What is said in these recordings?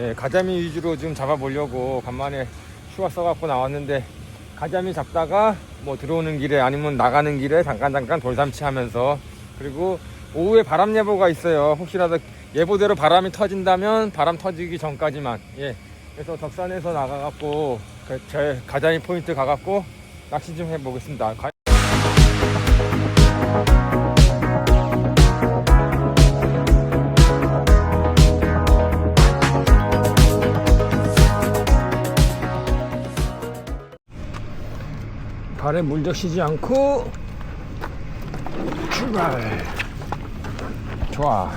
예, 가자미 위주로 좀 잡아보려고 간만에 휴가 써갖고 나왔는데 가자미 잡다가 뭐 들어오는 길에 아니면 나가는 길에 잠깐 잠깐 돌삼치 하면서 그리고 오후에 바람 예보가 있어요. 혹시라도 예보대로 바람이 터진다면 바람 터지기 전까지만 예. 그래서 덕산에서 나가갖고 그 제 가자미 포인트 가갖고 낚시 좀 해보겠습니다. 발에 물 적시지 않고 출발. 좋아.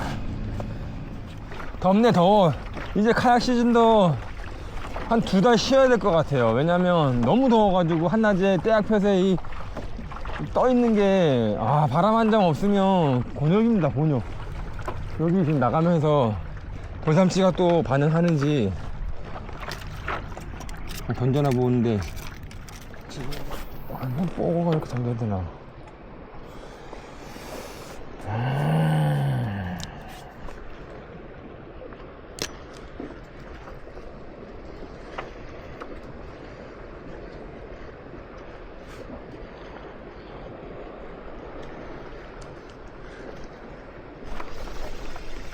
덥네 더워. 이제 카약 시즌도 한 두 달 쉬어야 될 것 같아요. 왜냐면 너무 더워가지고 한낮에 떼약볕에 이 떠 있는 게 아 바람 한 장 없으면 곤욕입니다 곤욕. 여기 지금 나가면서 돌삼치가 또 반응하는지 던져나 보는데 한번 뽀고가 이렇게 던져야 되나.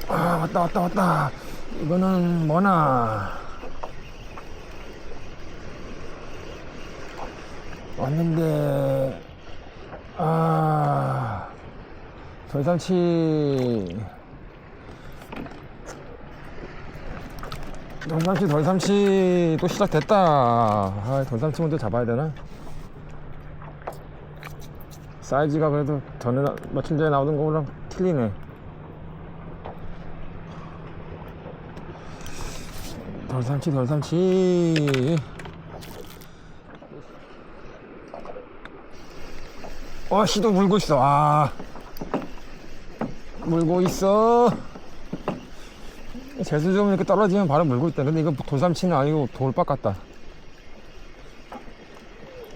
아 왔다 왔다 왔다. 이거는 뭐나 왔는데 아 돌삼치 돌삼치 돌삼치 또 시작됐다. 아 돌삼치 먼저 잡아야 되나? 사이즈가 그래도 전에 나- 며칠 전에 나오던 거랑 틀리네. 돌삼치 돌삼치 어 씨도 물고 있어. 아. 물고 있어. 재수 좀 이렇게 떨어지면 바로 물고 있다. 근데 이거 돌삼치는 아니고 돌박 같다.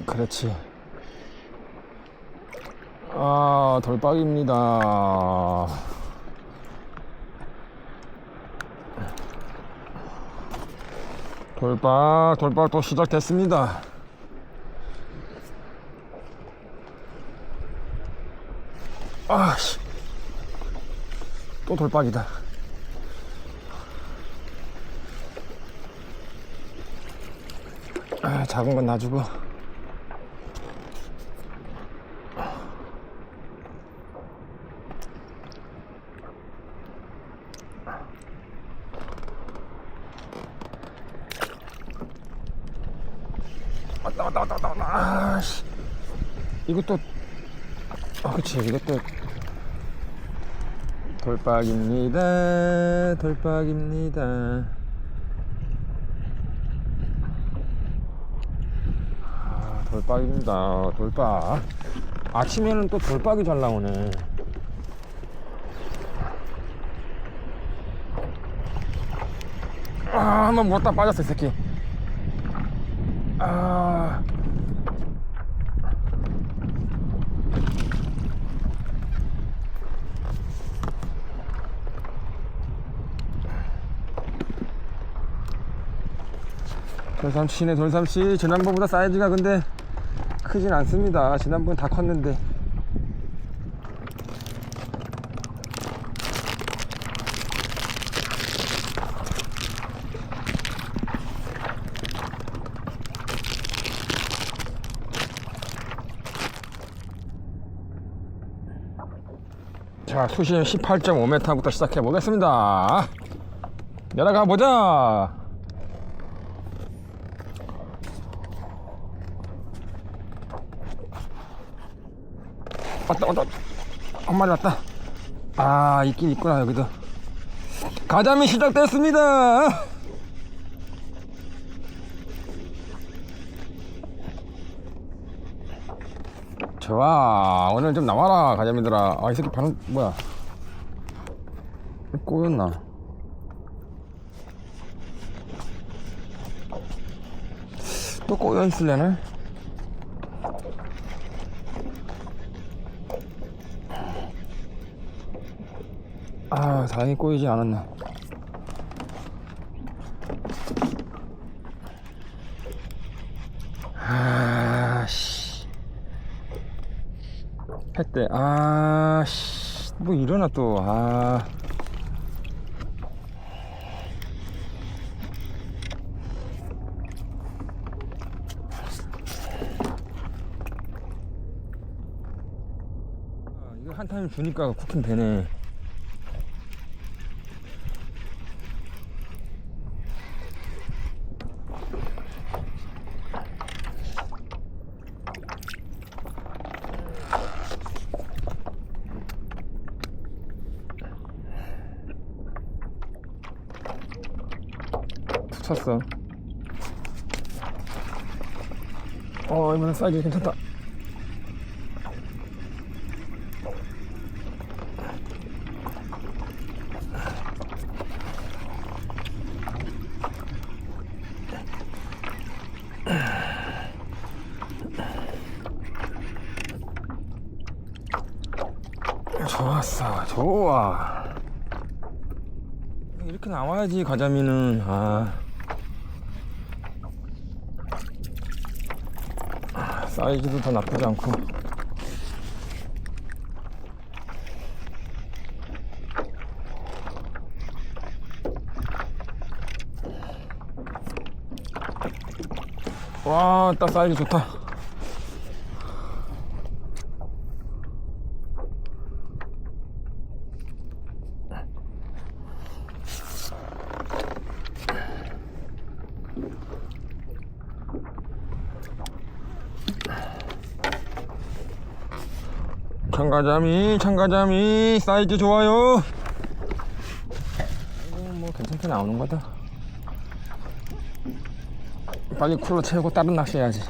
그렇지. 아 돌박입니다. 돌박 돌박 또 시작됐습니다 아씨. 또 돌박이다. 아 작은 건 놔주고. 아씨. 이것도 아 그치. 이것도 돌박입니다. 돌박입니다. 아 돌박입니다. 돌박. 아침에는 또 돌박이 잘 나오네. 아 한번 물었다 빠졌어 이 새끼. 아 돌삼치네 돌삼치 지난번보다 사이즈가 근데 크진 않습니다. 지난번 다 컸는데. 자 수심 18.5m부터 시작해 보겠습니다. 내려가 보자 왔다 왔다. 한 마리 왔다. 아 있긴 있구나 여기도. 가자미 시작됐습니다. 좋아 오늘 좀 나와라 가자미들아. 아 이 새끼 반응 뭐야. 꼬였나? 또 꼬여 있을래나 아 다행히 꼬이지 않았네. 아씨. 했대. 아씨. 뭐 일어나 또아 아, 이거 한 타임 주니까 쿠킹 되네. 어, 이번엔 사이즈 괜찮다. 좋았어, 좋아. 이렇게 나와야지 가자미는 아. 사이즈도 더 나쁘지 않고 와, 딱 사이즈 좋다. 참가자미, 참가자미, 사이즈 좋아요. 뭐 괜찮게 나오는 거다. 빨리 쿨러 채우고 다른 낚시 해야지.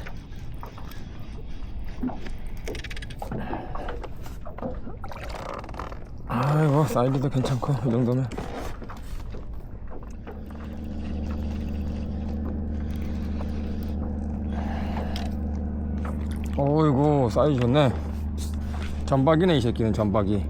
아이고, 사이즈도 괜찮고, 이 정도면. 어이구, 사이즈 좋네. 전박이네 이 새끼는 전박이.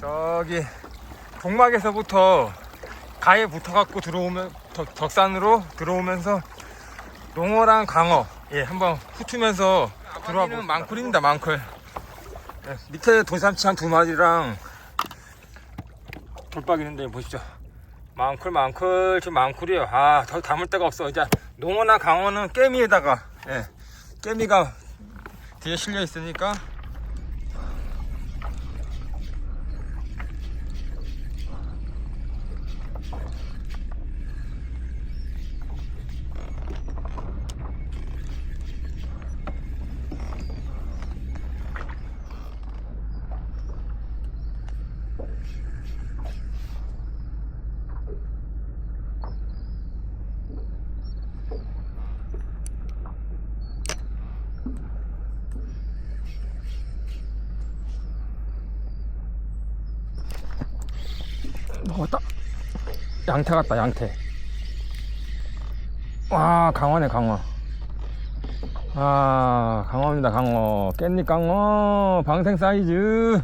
저기 동막에서부터 가에 붙어갖고 들어오면 덕- 덕산으로 들어오면서 농어랑 강어 예 한번 훑으면서 들어와 보는 망쿨입니다 망쿨. 예, 밑에 돌삼치 한 두 마리랑 돌박 있는데 보십시오 망쿨 망쿨. 지금 망쿨이에요. 아 더 담을 데가 없어. 이제 농어나 강어는 깨미에다가 예 깨미가 뒤에 실려 있으니까 먹었다? 양태 같다 양태. 와 강어네 강어. 아 강어입니다 강어. 깻잎 강어 방생 사이즈.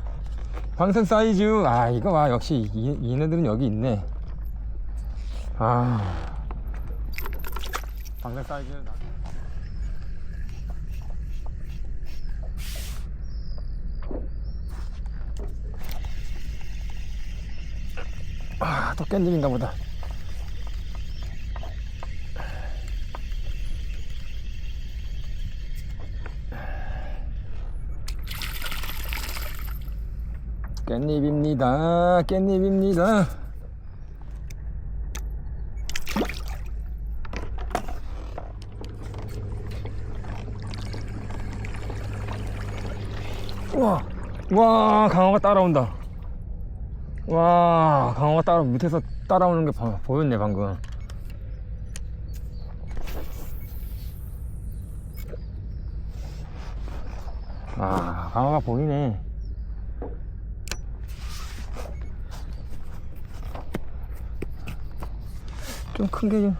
방생 사이즈. 아 이거 봐 역시 이, 얘네들은 여기 있네. 아. 방생 사이즈 아또 깻잎인가 보다 깻잎입니다. 깻잎입니다. 와, 와, 강어가 따라온다. 와, 강어가 따라, 밑에서 따라오는 게 봐- 보였네, 방금. 아, 강어가 보이네. 좀 큰 게 좀.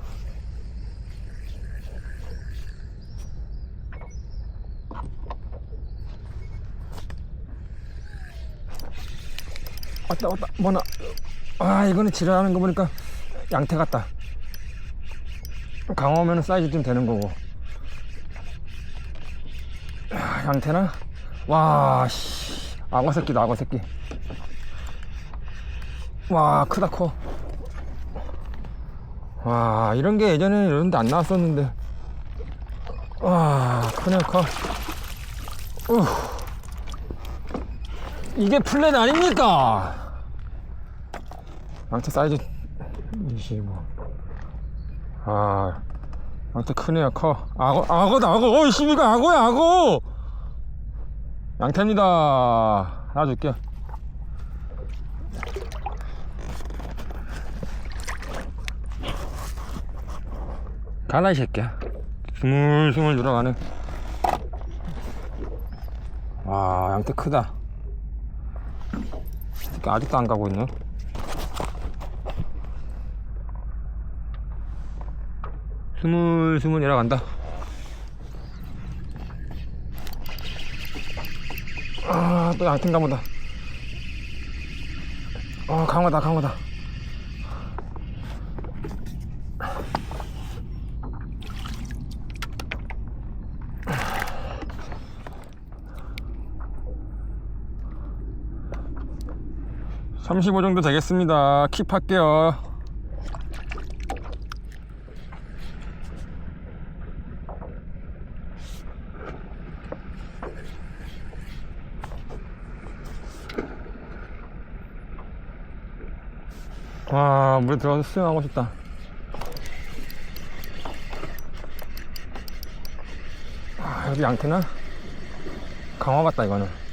왔다 왔다. 뭐나. 아 이거는 지랄하는 거 보니까 양태 같다. 강어면 사이즈 좀 되는 거고. 아, 양태나? 와 씨. 악어 새끼다 악어 새끼. 와 크다 커 와 이런 게 예전에는 이런 데 안 나왔었는데. 와 크네 커. 우. 이게 플랜 아닙니까 양태 사이즈 25. 아, 양태 크네요, 커. 악어, 악어다, 악어. 어이, 시비가 악어야, 악어! 양태입니다. 하나 줄게. 가라, 이 새끼야. 스물스물 들어가네. 와, 양태 크다. 아직도 안 가고 있네. 스물 스물 내려간다. 아, 또 양팀 가 보다. 아, 강하다, 강하다. (35) 정도 되겠습니다 킵할게요 와, 물에 들어가서 수영하고 싶다. 아, 여기 양태나? 강화 같다, 이거는.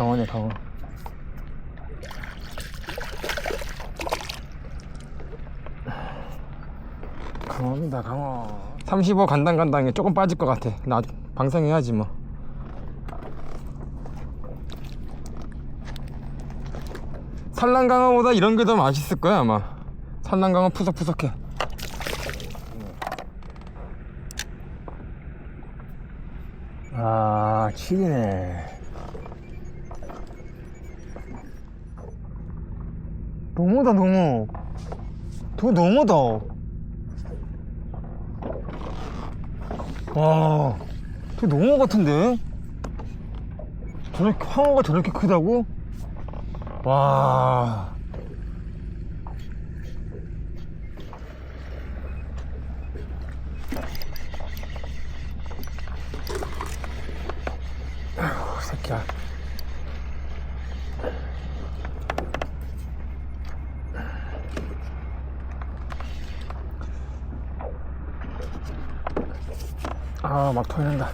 강화네, 강화. 강화입니다, 강화. 35 간당간당해. 조금 빠질 것 같아. 나 방생해야지, 뭐. 산란강어보다 이런 게 더 맛있을 거야 아마 산란강어 푸석푸석해 아 치기네 너무다 너무 더 너무다 와, 저 농어 같은데? 저렇게, 황어가 저렇게 크다고? 와. 아이고, 새끼야. 아, 막 토해낸다.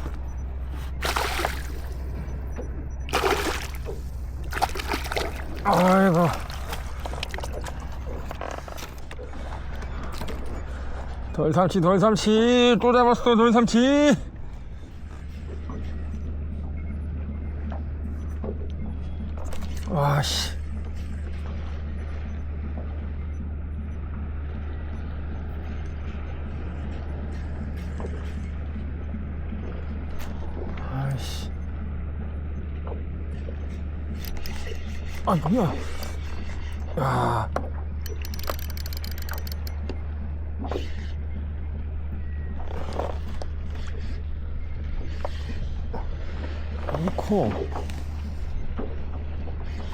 아이고. 돌삼치, 돌삼치. 또 잡았어, 돌삼치. 와, 씨. 아이씨. 아, 뭐야. 야. 이 커.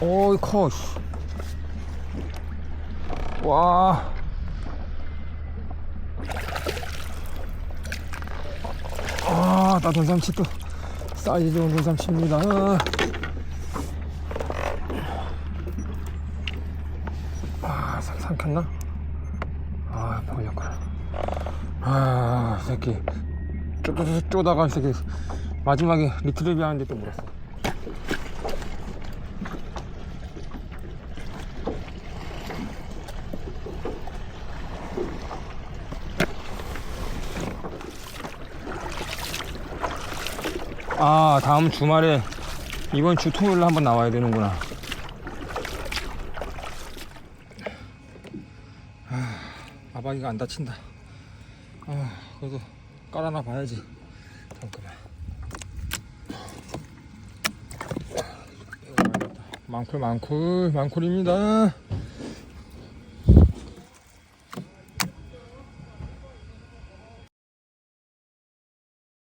어이 커. 씨. 와. 아, 나 돈삼치 또 사이즈 좋은 돈삼치입니다. 아, 상, 삼켰나? 아, 걸렸구나. 아, 이 새끼. 쪼, 쪼, 쪼, 쪼다가 이 새끼. 마지막에 리트리비 하는데 또 물었어. 아, 다음 주말에 이번 주 토요일에 한번 나와야 되는구나. 사마귀가 안 다친다. 아 그래도 깔아놔 봐야지. 잠깐만 많쿨 많쿨 많쿨입니다.